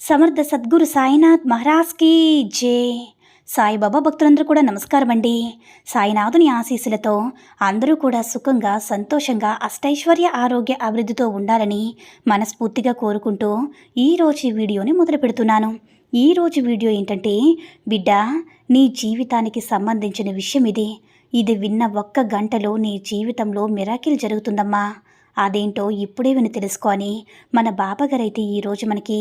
సమర్థ సద్గురు సాయినాథ్ మహారాజ్కి జే. సాయిబాబా భక్తులందరూ కూడా నమస్కారం అండి సాయినాథుని ఆశీస్సులతో అందరూ కూడా సుఖంగా సంతోషంగా అష్టైశ్వర్య ఆరోగ్య అభివృద్ధితో ఉండాలని మనస్ఫూర్తిగా కోరుకుంటూ ఈరోజు ఈ వీడియోని మొదలు పెడుతున్నాను. ఈరోజు వీడియో ఏంటంటే బిడ్డ నీ జీవితానికి సంబంధించిన విషయం ఇది. ఇది విన్న ఒక్క గంటలో నీ జీవితంలో మిరాకిల్ జరుగుతుందమ్మా. అదేంటో ఇప్పుడే విని తెలుసుకొని మన బాబాగారైతే అయితే ఈరోజు మనకి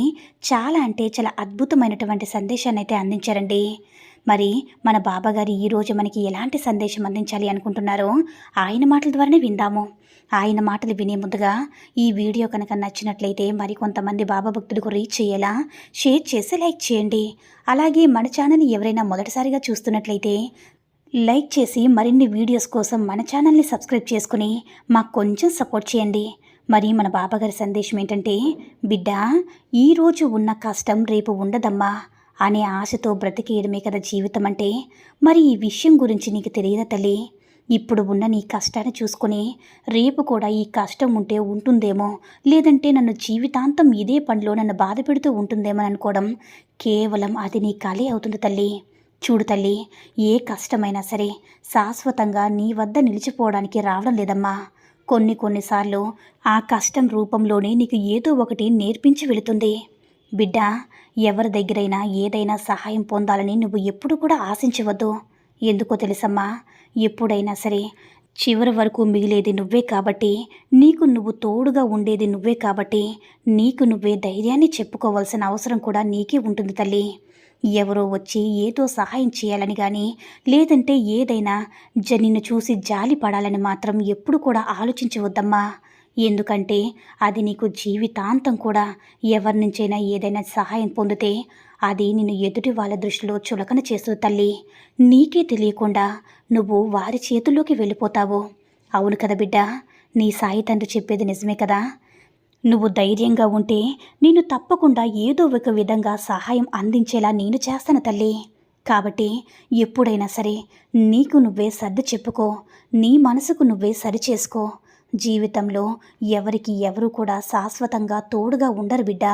చాలా అంటే చాలా అద్భుతమైనటువంటి సందేశాన్ని అయితే అందించారండి. మరి మన బాబాగారు ఈరోజు మనకి ఎలాంటి సందేశం అందించాలి అనుకుంటున్నారో ఆయన మాటల ద్వారానే విందాము. ఆయన మాటలు వినే ముందుగా ఈ వీడియో కనుక నచ్చినట్లయితే మరి కొంతమంది బాబా భక్తులకు రీచ్ చేయేలా షేర్ చేసి లైక్ చేయండి. అలాగే మన ఛానల్ ఎవరైనా మొదటిసారిగా చూస్తున్నట్లయితే లైక్ చేసి మరిన్ని వీడియోస్ కోసం మన ఛానల్ని సబ్స్క్రైబ్ చేసుకుని మాకు కొంచెం సపోర్ట్ చేయండి. మరి మన బాబాగారి సందేశం ఏంటంటే బిడ్డ ఈరోజు ఉన్న కష్టం రేపు ఉండదమ్మా అనే ఆశతో బ్రతికేయడమే కదా జీవితం అంటే. మరి ఈ విషయం గురించి నీకు తెలియదా తల్లి? ఇప్పుడు ఉన్న నీ కష్టాన్ని చూసుకొని రేపు కూడా ఈ కష్టం ఉంటే ఉంటుందేమో లేదంటే నన్ను జీవితాంతం ఇదే పనిలో నన్ను బాధ పెడుతూ ఉంటుందేమో అనుకోవడం కేవలం అది నీ ఖాళీ అవుతుంది తల్లి. చూడు తల్లి ఏ కష్టమైనా సరే శాశ్వతంగా నీ వద్ద నిలిచిపోవడానికి రావడం లేదమ్మా. కొన్ని కొన్నిసార్లు ఆ కష్టం రూపంలోనే నీకు ఏదో ఒకటి నేర్పించి వెళుతుంది. బిడ్డ ఎవరి దగ్గరైనా ఏదైనా సహాయం పొందాలని నువ్వు ఎప్పుడు కూడా ఆశించవద్దు. ఎందుకో తెలుసమ్మా ఎప్పుడైనా సరే చివరి వరకు మిగిలేది నువ్వే కాబట్టి నీకు నువ్వు తోడుగా ఉండేది నువ్వే కాబట్టి నీకు నువ్వే ధైర్యాన్ని చెప్పుకోవాల్సిన అవసరం కూడా నీకే ఉంటుంది తల్లి. ఎవరో వచ్చి ఏదో సహాయం చేయాలని కానీ లేదంటే ఏదైనా జ నిన్ను చూసి జాలి పడాలని మాత్రం ఎప్పుడు కూడా ఆలోచించవద్దమ్మా. ఎందుకంటే అది నీకు జీవితాంతం కూడా ఎవరి నుంచైనా ఏదైనా సహాయం పొందితే అది నిన్ను ఎదుటి వాళ్ళ దృష్టిలో చులకన చేస్తూ తల్లి. నీకే తెలియకుండా నువ్వు వారి చేతుల్లోకి వెళ్ళిపోతావు. అవును కదా బిడ్డ నీ సాయి తండ్రి చెప్పేది నిజమే కదా? నువ్వు ధైర్యంగా ఉంటే నేను తప్పకుండా ఏదో ఒక విధంగా సహాయం అందించేలా నేను చేస్తాను తల్లి. కాబట్టి ఎప్పుడైనా సరే నీకు నువ్వే సర్ది చెప్పుకో నీ మనసుకు నువ్వే సరిచేసుకో జీవితంలో ఎవరికి ఎవరు కూడా శాశ్వతంగా తోడుగా ఉండరు బిడ్డ.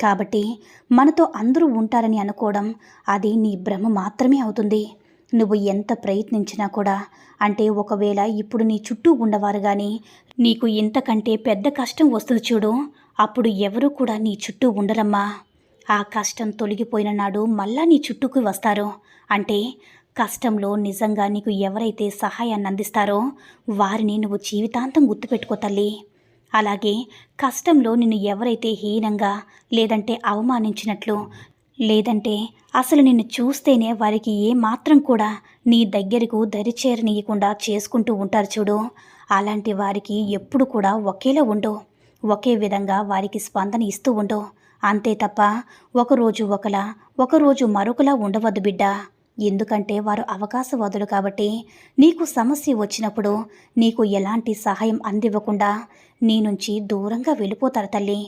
కాబట్టి మనతో అందరూ ఉంటారని అనుకోవడం అది నీ భ్రమ మాత్రమే అవుతుంది. నువ్వు ఎంత ప్రయత్నించినా కూడా అంటే ఒకవేళ ఇప్పుడు నీ చుట్టూ ఉన్నవారు కానీ నీకు ఇంతకంటే పెద్ద కష్టం వస్తుంది చూడు అప్పుడు ఎవరు కూడా నీ చుట్టూ ఉండరమ్మా. ఆ కష్టం తొలగిపోయిన నాడు మళ్ళా నీ చుట్టూకు వస్తారు. అంటే కష్టంలో నిజంగా నీకు ఎవరైతే సహాయాన్ని అందిస్తారో వారిని నువ్వు జీవితాంతం గుర్తుపెట్టుకో తల్లి. అలాగే కష్టంలో నిన్ను ఎవరైతే హీనంగా లేదంటే అవమానించినట్లు లేదంటే అసలు నిన్ను చూస్తేనే వారికి ఏమాత్రం కూడా నీ దగ్గరకు దరిచేరనీయకుండా చేసుకుంటూ ఉంటారు చూడు. అలాంటి వారికి ఎప్పుడు కూడా ఒకేలా ఉండు. ఒకే విధంగా వారికి స్పందన ఇస్తూ ఉండు. అంతే తప్ప ఒకరోజు ఒకలా ఒకరోజు మరొకలా ఉండవద్దు బిడ్డ. ఎందుకంటే వారు అవకాశవాదులు కాబట్టి నీకు సమస్య వచ్చినప్పుడు నీకు ఎలాంటి సహాయం అందివ్వకుండా నీ నుంచి దూరంగా వెళ్ళిపోతారు తల్లి.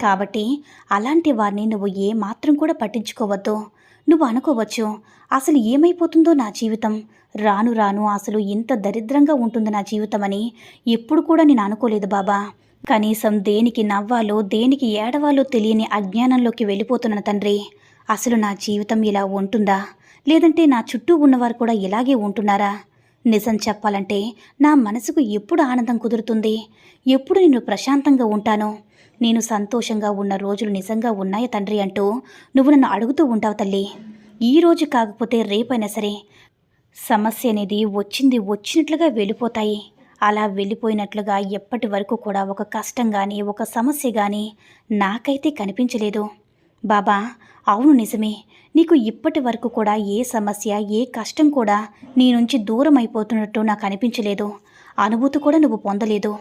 కాబట్టి అలాంటి వారిని నువ్వు ఏ మాత్రం కూడా పట్టించుకోవద్దు. నువ్వు అనుకోవచ్చు అసలు ఏమైపోతుందో నా జీవితం. రాను రాను అసలు ఇంత దరిద్రంగా ఉంటుంది నా జీవితం అని ఎప్పుడు కూడా నేను అనుకోలేదు బాబా. కనీసం దేనికి నవ్వాలో దేనికి ఏడవాలో తెలియని అజ్ఞానంలోకి వెళ్ళిపోతున్నాను తండ్రి. అసలు నా జీవితం ఇలా ఉంటుందా? లేదంటే నా చుట్టూ ఉన్నవారు కూడా ఇలాగే ఉంటున్నారా? నిజం చెప్పాలంటే నా మనసుకు ఎప్పుడు ఆనందం కుదురుతుంది? ఎప్పుడు నేను ప్రశాంతంగా ఉంటాను? నేను సంతోషంగా ఉన్న రోజులు నిజంగా ఉన్నాయా తండ్రి అంటూ నువ్వు నన్ను అడుగుతూ ఉంటావు తల్లి. ఈ రోజు కాకపోతే రేపైనా సరే సమస్య అనేది వచ్చింది వచ్చినట్లుగా వెళ్ళిపోతాయి. అలా వెళ్ళిపోయినట్లుగా ఎప్పటి వరకు కూడా ఒక కష్టం కానీ ఒక సమస్య కానీ నాకైతే కనిపించలేదు. బాబా అవును నిజమే. నీకు ఇప్పటి వరకు కూడా ఏ సమస్య ఏ కష్టం కూడా నీ నుంచి దూరం అయిపోతున్నట్టు నాకు అనిపించలేదు. అనుభూతి కూడా నువ్వు పొందలేదు.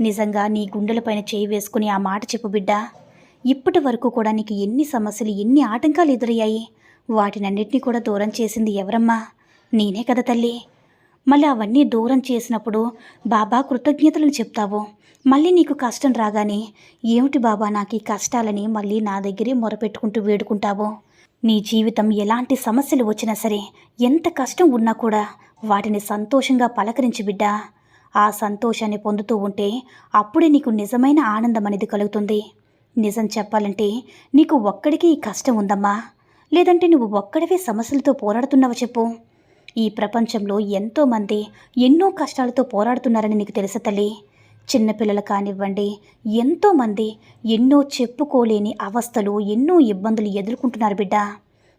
నిజంగా నీ గుండెలపైన చేయి వేసుకుని ఆ మాట చెప్పు బిడ్డా. ఇప్పటి వరకు కూడా నీకు ఎన్ని సమస్యలు ఎన్ని ఆటంకాలు ఎదురయ్యాయి? వాటినన్నిటినీ కూడా దూరం చేసింది ఎవరమ్మా? నేనే కదా తల్లి. మళ్ళీ అవన్నీ దూరం చేసినప్పుడు బాబా కృతజ్ఞతలను చెప్తావు. మళ్ళీ నీకు కష్టం రాగానే ఏమిటి బాబా నాకు ఈ కష్టాలని మళ్ళీ నా దగ్గరే మొరపెట్టుకుంటూ వేడుకుంటావు? నీ జీవితం ఎలాంటి సమస్యలు వచ్చినా సరే ఎంత కష్టం ఉన్నా కూడా వాటిని సంతోషంగా పలకరించి బిడ్డా. ఆ సంతోషాన్ని పొందుతూ ఉంటే అప్పుడే నీకు నిజమైన ఆనందం అనేది కలుగుతుంది. నిజం చెప్పాలంటే నీకు ఒక్కడికి ఈ కష్టం ఉందమ్మా. లేదంటే నువ్వు ఒక్కడివే సమస్యలతో పోరాడుతున్నావా చెప్పు. ఈ ప్రపంచంలో ఎంతోమంది ఎన్నో కష్టాలతో పోరాడుతున్నారని నీకు తెలుసు తల్లి. చిన్నపిల్లలు కానివ్వండి ఎంతోమంది ఎన్నో చెప్పుకోలేని అవస్థలు ఎన్నో ఇబ్బందులు ఎదుర్కొంటున్నారు బిడ్డ.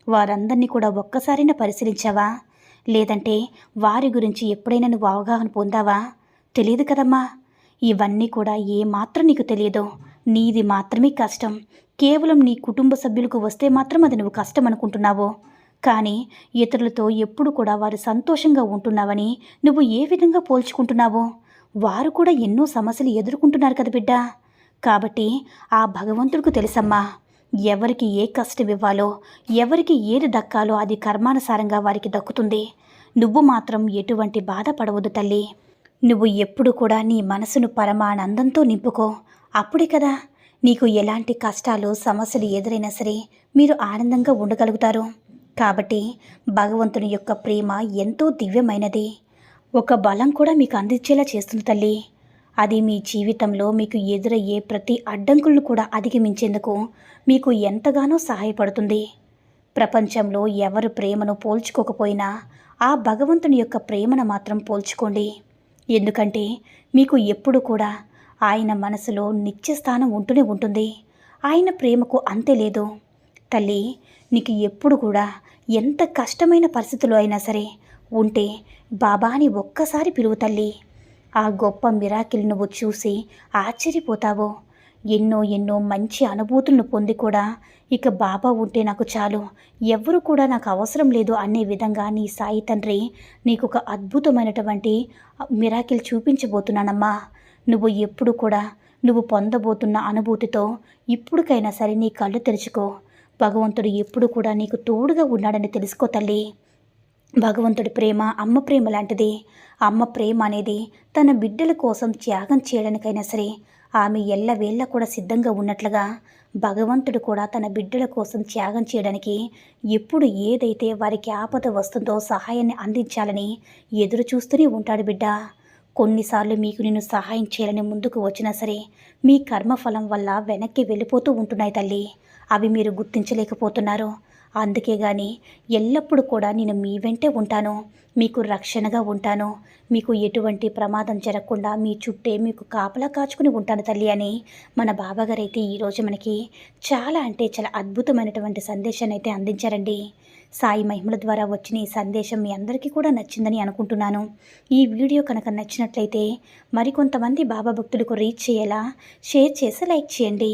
వారందరినీ కూడా ఒక్కసారైనా పరిశీలించావా? లేదంటే వారి గురించి ఎప్పుడైనా నువ్వు అవగాహన పొందావా? తెలియదు కదమ్మా. ఇవన్నీ కూడా ఏమాత్రం నీకు తెలియదు. నీది మాత్రమే కష్టం. కేవలం నీ కుటుంబ సభ్యులకు వస్తే మాత్రం అది నువ్వు కష్టం అనుకుంటున్నావు. కానీ ఇతరులతో ఎప్పుడు కూడా వారు సంతోషంగా ఉంటున్నావని నువ్వు ఏ విధంగా పోల్చుకుంటున్నావు? వారు కూడా ఎన్నో సమస్యలు ఎదుర్కొంటున్నారు కదా బిడ్డ. కాబట్టి ఆ భగవంతుడికి తెలుసమ్మా. ఎవరికి ఏ కష్టం ఇవ్వాలో ఎవరికి ఏది దక్కాలో అది కర్మానుసారంగా వారికి దక్కుతుంది. నువ్వు మాత్రం ఎటువంటి బాధపడవద్దు తల్లి. నువ్వు ఎప్పుడు కూడా నీ మనసును పరమానందంతో నింపుకో. అప్పుడే కదా నీకు ఎలాంటి కష్టాలు సమస్యలు ఎదురైనా సరే మీరు ఆనందంగా ఉండగలుగుతారు. కాబట్టి భగవంతుని యొక్క ప్రేమ ఎంతో దివ్యమైనది. ఒక బలం కూడా మీకు అందించేలా చేస్తుంది తల్లి. అది మీ జీవితంలో మీకు ఎదురయ్యే ప్రతి అడ్డంకులను కూడా అధిగమించేందుకు మీకు ఎంతగానో సహాయపడుతుంది. ప్రపంచంలో ఎవరు ప్రేమను పోల్చుకోకపోయినా ఆ భగవంతుని యొక్క ప్రేమను మాత్రం పోల్చుకోండి. ఎందుకంటే మీకు ఎప్పుడు కూడా ఆయన మనసులో నిత్యస్థానం ఉంటూనే ఉంటుంది. ఆయన ప్రేమకు అంతే లేదు. తల్లి నీకు ఎప్పుడు కూడా ఎంత కష్టమైన పరిస్థితులు అయినా సరే ఉంటే బాబాని ఒక్కసారి పిలువు తల్లి. ఆ గొప్ప మిరాకిల్ నువ్వు చూసి ఆశ్చర్యపోతావు. ఎన్నో ఎన్నో మంచి అనుభూతులను పొంది కూడా ఇక బాబా ఉంటే నాకు చాలు. ఎవ్వరు కూడా నాకు అవసరం లేదు అనే విధంగా నీ సాయి తండ్రి నీకు ఒక అద్భుతమైనటువంటి మిరాకిల్ చూపించబోతున్నానమ్మా. నువ్వు ఎప్పుడు కూడా నువ్వు పొందబోతున్న అనుభూతితో ఇప్పుడుకైనా సరే నీ కళ్ళు తెరుచుకో. భగవంతుడు ఎప్పుడు కూడా నీకు తోడుగా ఉన్నాడని తెలుసుకో తల్లి. భగవంతుడి ప్రేమ అమ్మ ప్రేమ లాంటిది. అమ్మ ప్రేమ అనేది తన బిడ్డల కోసం త్యాగం చేయడానికైనా సరే ఆమె ఎల్లవేళ్ళ కూడా సిద్ధంగా ఉన్నట్లుగా భగవంతుడు కూడా తన బిడ్డల కోసం త్యాగం చేయడానికి ఎప్పుడు ఏదైతే వారికి ఆపద వస్తుందో సహాయాన్ని అందించాలని ఎదురు చూస్తూనే ఉంటాడు బిడ్డ. కొన్నిసార్లు మీకు నేను సహాయం చేయాలని ముందుకు వచ్చినా సరే మీ కర్మఫలం వల్ల వెనక్కి వెళ్ళిపోతూ ఉంటున్నాయి తల్లి. అవి మీరు గుర్తించలేకపోతున్నారు. అందుకే గాని ఎల్లప్పుడూ కూడా నేను మీ వెంటే ఉంటాను. మీకు రక్షణగా ఉంటాను. మీకు ఎటువంటి ప్రమాదం జరగకుండా మీ చుట్టే మీకు కాపలా కాచుకుని ఉంటాను తల్లి అని మన బాబాగారు అయితే ఈరోజు మనకి చాలా అంటే చాలా అద్భుతమైనటువంటి సందేశాన్ని అయితే అందించారండి. సాయి మహిమల ద్వారా వచ్చిన ఈ సందేశం మీ అందరికీ కూడా నచ్చిందని అనుకుంటున్నాను. ఈ వీడియో కనుక నచ్చినట్లయితే మరికొంతమంది బాబా భక్తులకు రీచ్ చేయేలా షేర్ చేసి లైక్ చేయండి.